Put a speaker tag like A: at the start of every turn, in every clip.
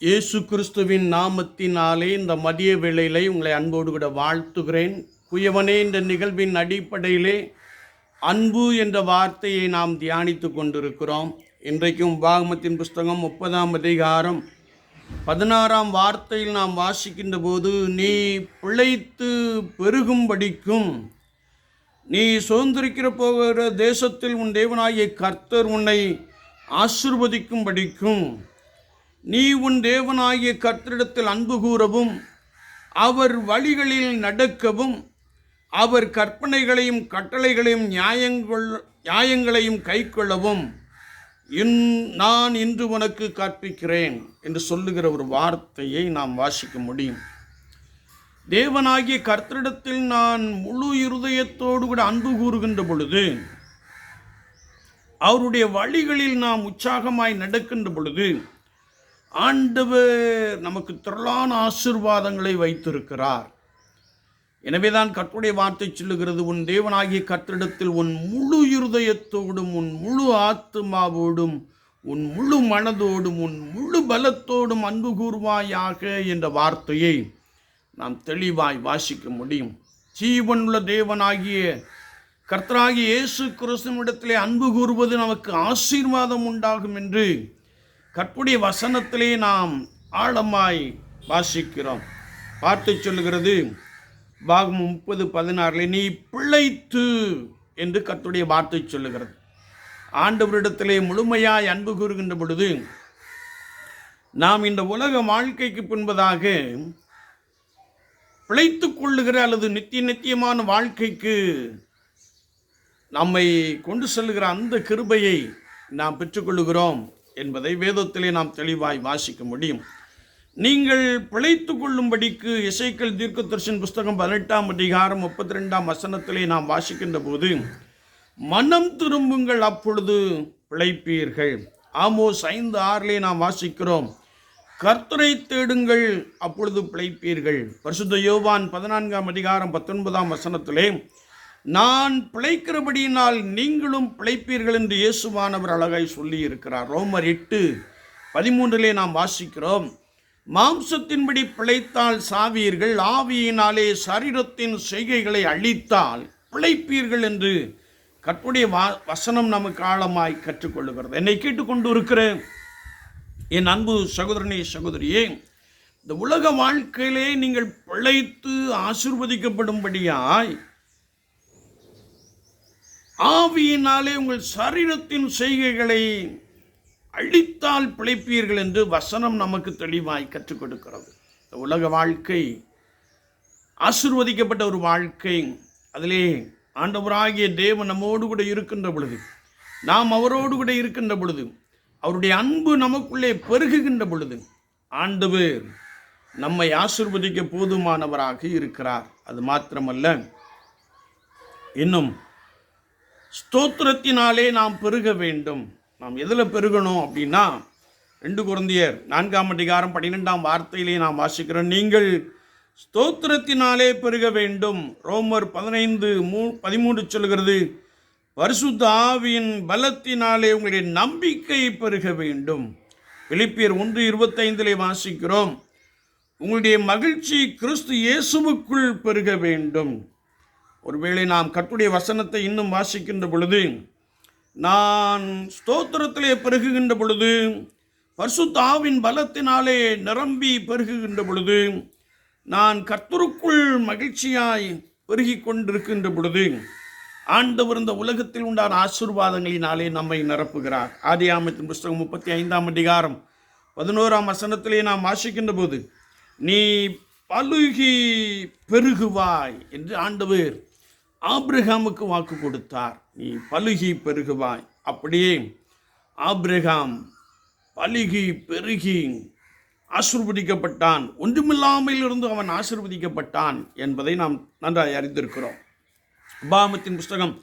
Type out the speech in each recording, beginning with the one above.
A: இயேசு கிறிஸ்துவின் நாமத்தினாலே இந்த மதிய வேளையிலே உங்களை அன்போடு கூட வாழ்த்துகிறேன். குயவனே இந்த நிகழ்வின் அடிப்படையிலே அன்பு என்ற வார்த்தையை நாம் தியானித்து கொண்டிருக்கிறோம். இன்றைக்கும் பாகமத்தின் புஸ்தகம் முப்பதாம் அதிகாரம் பதினாறாம் வார்த்தையில் நாம் வாசிக்கின்ற போது நீ பிழைத்து பெருகும்படிக்கும் நீ சுதந்திரிக்கிற போகிற தேசத்தில் உன் தேவனாகிய கர்த்தர் உன்னை ஆசிர்வதிக்கும்படிக்கும் நீ உன் தேவனாகிய கர்த்தரிடத்தில் அன்பு கூறவும் அவர் வழிகளில் நடக்கவும் அவர் கற்பனைகளையும் கட்டளைகளையும் நியாயங்கள் நியாயங்களையும் கைக்கொள்ளவும் இன் நான் இன்று உனக்கு கற்பிக்கிறேன் என்று சொல்லுகிற ஒரு வார்த்தையை நாம் வாசிக்க முடியும். தேவனாகிய கர்த்தரிடத்தில் நான் முழு இருதயத்தோடு கூட அன்பு கூறுகின்ற பொழுது அவருடைய வழிகளில் நாம் உற்சாகமாய் நடக்கின்ற பொழுது ஆண்டவர் நமக்கு திரளான ஆசிர்வாதங்களை வைத்திருக்கிறார். எனவேதான் கற்றுடைய வார்த்தை சொல்லுகிறது உன் தேவனாகிய கற்றிடத்தில் உன் முழு இருதயத்தோடும் உன் முழு ஆத்மாவோடும் உன் முழு மனதோடும் உன் முழு பலத்தோடும் அன்பு கூறுவாயாக என்ற வார்த்தையை நாம் தெளிவாய் வாசிக்க முடியும். ஜீவனுள்ள தேவனாகிய கர்த்தராகிய இயேசு கிறிஸ்துவிடத்திலே அன்பு கூறுவது நமக்கு ஆசீர்வாதம் உண்டாகும் என்று கற்புடைய வசனத்திலே நாம் ஆழமாய் வாசிக்கிறோம். பார்த்து சொல்லுகிறது பாகம் முப்பது பதினாறில் நீ பிழைத்து என்று கத்துடைய வார்த்தை சொல்லுகிறது. ஆண்டவரிடத்திலே முழுமையாய் அன்பு கூறுகின்ற பொழுது நாம் இந்த உலக வாழ்க்கைக்கு பின்பதாக பிழைத்துக் கொள்ளுகிற அல்லது நித்திய நித்தியமான வாழ்க்கைக்கு நம்மை கொண்டு செல்லுகிற அந்த கிருபையை நாம் பெற்றுக்கொள்ளுகிறோம் என்பதை வேதத்திலே நாம் தெளிவாய் வாசிக்க முடியும். நீங்கள் பிழைத்து கொள்ளும்படிக்கு இசைக்கல் தீர்க்கதர்ஷன் புஸ்தகம் பதினெட்டாம் அதிகாரம் முப்பத்தி ரெண்டாம் வசனத்திலே நாம் வாசிக்கின்ற போது மனம் திரும்புங்கள் அப்பொழுது பிழைப்பீர்கள். ஆமோஸ் ஐந்து ஆறிலே நாம் வாசிக்கிறோம் கர்த்தரை தேடுங்கள் அப்பொழுது பிழைப்பீர்கள். பரிசுத்த யோவான் பதினான்காம் அதிகாரம் பத்தொன்பதாம் வசனத்திலே நான் பிழைக்கிறபடியினால் நீங்களும் பிழைப்பீர்கள் என்று இயேசுவானவர் அழகாய் சொல்லி இருக்கிறார் ரோமர் எட்டு பதிமூன்றிலே நாம் வாசிக்கிறோம். மாம்சத்தின்படி பிழைத்தால் சாவீர்கள் ஆவியினாலே சரீரத்தின் செய்கைகளை அழித்தால் பிழைப்பீர்கள் என்று கற்புடைய வா வசனம் நமக்கு ஆழமாய் கற்றுக்கொள்ளுகிறது. என்னை கேட்டுக்கொண்டு இருக்கிற என் அன்பு சகோதரனே சகோதரியே இந்த உலக வாழ்க்கையிலே நீங்கள் பிழைத்து ஆசிர்வதிக்கப்படும்படியாய் ஆவியினாலே உங்கள் சரீரத்தின் செய்கைகளை அழித்தால் பிழைப்பீர்கள் என்று வசனம் நமக்கு தெளிவாய் கற்றுக் கொடுக்கிறது. இந்த உலக வாழ்க்கை ஆசிர்வதிக்கப்பட்ட ஒரு வாழ்க்கை. அதிலே ஆண்டவராகிய தேவன் நம்மோடு கூட இருக்கின்ற பொழுது நாம் அவரோடு கூட இருக்கின்ற பொழுது அவருடைய அன்பு நமக்குள்ளே பெருகுகின்ற பொழுது ஆண்டவர் நம்மை ஆசிர்வதிக்க போதுமானவராக இருக்கிறார். அது மாத்திரமல்ல இன்னும் ஸ்தோத்திரத்தினாலே நாம் பெருக வேண்டும். நாம் எதில் பெருகணும் அப்படின்னா ரெண்டு குழந்தையர் நான்காம் அதிகாரம் பன்னிரெண்டாம் வார்த்தையிலே நாம் வாசிக்கிறோம். நீங்கள் ஸ்தோத்திரத்தினாலே பெருக வேண்டும். ரோமர் பதினைந்து மூ பதிமூன்று சொல்கிறது பரிசுத்த பலத்தினாலே உங்களுடைய நம்பிக்கை பெருக வேண்டும். பிலிப்பியர் ஒன்று இருபத்தைந்திலே வாசிக்கிறோம் உங்களுடைய மகிழ்ச்சி கிறிஸ்து இயேசுவுக்குள் பெருக வேண்டும். ஒருவேளை நாம் கட்டுடைய வசனத்தை இன்னும் வாசிக்கின்ற பொழுது நான் ஸ்தோத்திரத்திலே பெருகுகின்ற பொழுது பர்சுத்தாவின் பலத்தினாலே நிரம்பி பெருகுகின்ற பொழுது நான் கர்த்தருக்குள் மகிழ்ச்சியாய் பெருகி கொண்டிருக்கின்ற பொழுது ஆண்டவர் இந்த உலகத்தில் உண்டான ஆசீர்வாதங்களினாலே நம்மை நிரப்புகிறார். ஆதி ஆமத்தின் புஸ்தகம் முப்பத்தி ஐந்தாம் அதிகாரம் பதினோராம் வசனத்திலே நாம் வாசிக்கின்ற போது நீ பழுகி பெருகுவாய் என்று ஆண்டவர் ஆப்ரஹாமுக்கு வாக்கு கொடுத்தார். நீ பலுகி பெருகுவாய். அப்படியே. ஆப்ரஹாம் பலுகி பெருகி. ஆசிர்வதிக்கப்பட்டான். ஒன்றுமில்லாமல் இருந்து அவன் ஆசிர்வதிக்கப்பட்டான். என்பதை நாம் நன்றாய் அறிந்திருக்கிறோம். உபாமத்தின் புஸ்தகம்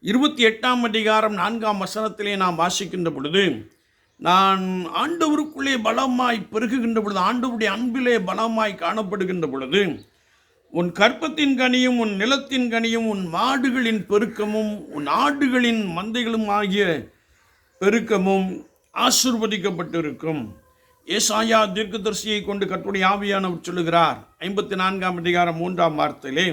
A: இருபத்தி எட்டாம் அதிகாரம் நான்காம் வசனத்திலே நாம் வாசிக்கின்ற பொழுது நான் ஆண்டவருக்குள்ளே பலமாய் பெருகுகின்ற பொழுது ஆண்டவருடைய அன்பிலே பலமாய் காணப்படுகின்ற பொழுது உன் கற்பத்தின் கனியும் உன் நிலத்தின் கனியும் உன் மாடுகளின் பெருக்கமும் உன் ஆடுகளின் மந்தைகளும் ஆகிய பெருக்கமும் ஆசிர்வதிக்கப்பட்டிருக்கும். ஏசாயா தீர்க்கதரிசியை கொண்டு கர்த்தருடைய ஆவியானவர் சொல்லுகிறார் ஐம்பத்தி நான்காம் அதிகாரம் மூன்றாம் வார்த்தையிலே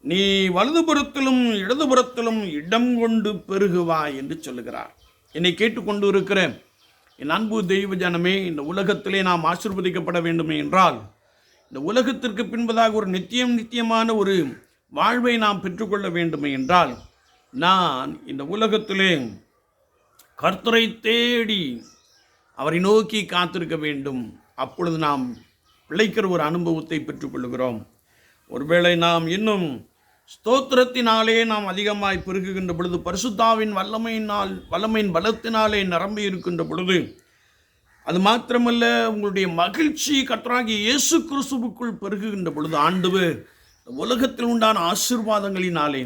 A: நீ வலதுபுறத்திலும் இடதுபுறத்திலும் இடம் கொண்டு பெருகுவாய் என்று சொல்லுகிறார். என்னை கேட்டுக்கொண்டு இருக்கிற என் அன்பு தெய்வ ஜனமே இந்த உலகத்திலே நாம் ஆசிர்வதிக்கப்பட வேண்டுமே என்றால் இந்த உலகத்திற்கு பின்பதாக ஒரு நித்தியம் நித்தியமான ஒரு வாழ்வை நாம் பெற்றுக்கொள்ள வேண்டுமே என்றால் நான் இந்த உலகத்திலே கர்த்தரை தேடி அவரை நோக்கி காத்திருக்க வேண்டும். அப்பொழுது நாம் பிழைக்கிற ஒரு அனுபவத்தை பெற்றுக்கொள்கிறோம் ஒருவேளை நாம் இன்னும் ஸ்தோத்திரத்தினாலே நாம் அதிகமாய் பெருகுகின்ற பொழுது பரிசுத்தாவின் வல்லமையினால் வல்லமையின் பலத்தினாலே நிரம்பி இருக்கின்ற பொழுது அது மாத்திரமல்ல உங்களுடைய மகிழ்ச்சி கத்தராகிய இயேசு கிறிஸ்துவுக்குள் பெருகுகின்ற பொழுது ஆண்டவர் உலகத்தில் உண்டான ஆசீர்வாதங்களினாலே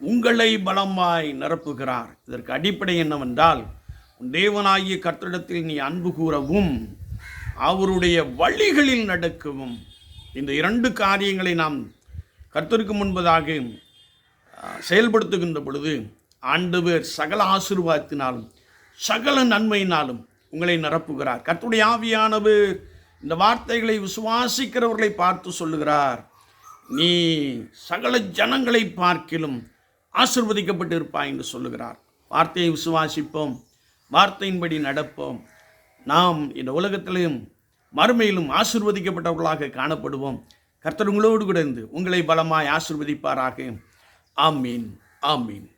A: உங்களை பலமாய் நிரப்புகிறார். இதற்கு அடிப்படை என்னவென்றால் உன் தேவனாகிய கர்த்தரிடத்தில் நீ அன்பு கூறவும் அவருடைய வழிகளில் நடக்கவும். இந்த இரண்டு காரியங்களை நாம் கர்த்தருக்கு முன்பதாக செயல்படுத்துகின்ற பொழுது ஆண்டவர் சகல ஆசீர்வாதத்தினாலும் சகல நன்மையினாலும் உங்களை நிரப்புகிறார். கர்த்துடைய ஆவியானது இந்த வார்த்தைகளை விசுவாசிக்கிறவர்களை பார்த்து சொல்லுகிறார். நீ சகல ஜனங்களை பார்க்கிலும் ஆசிர்வதிக்கப்பட்டு இருப்பாய் என்று சொல்லுகிறார். வார்த்தையை விசுவாசிப்போம் வார்த்தையின்படி நடப்போம். நாம் இந்த உலகத்திலும் மறுமையிலும் ஆசிர்வதிக்கப்பட்டவர்களாக காணப்படுவோம். கர்த்தர் உங்களோடு கூட இருந்து உங்களை பலமாய் ஆசிர்வதிப்பாராக. ஆமீன் ஆமீன்.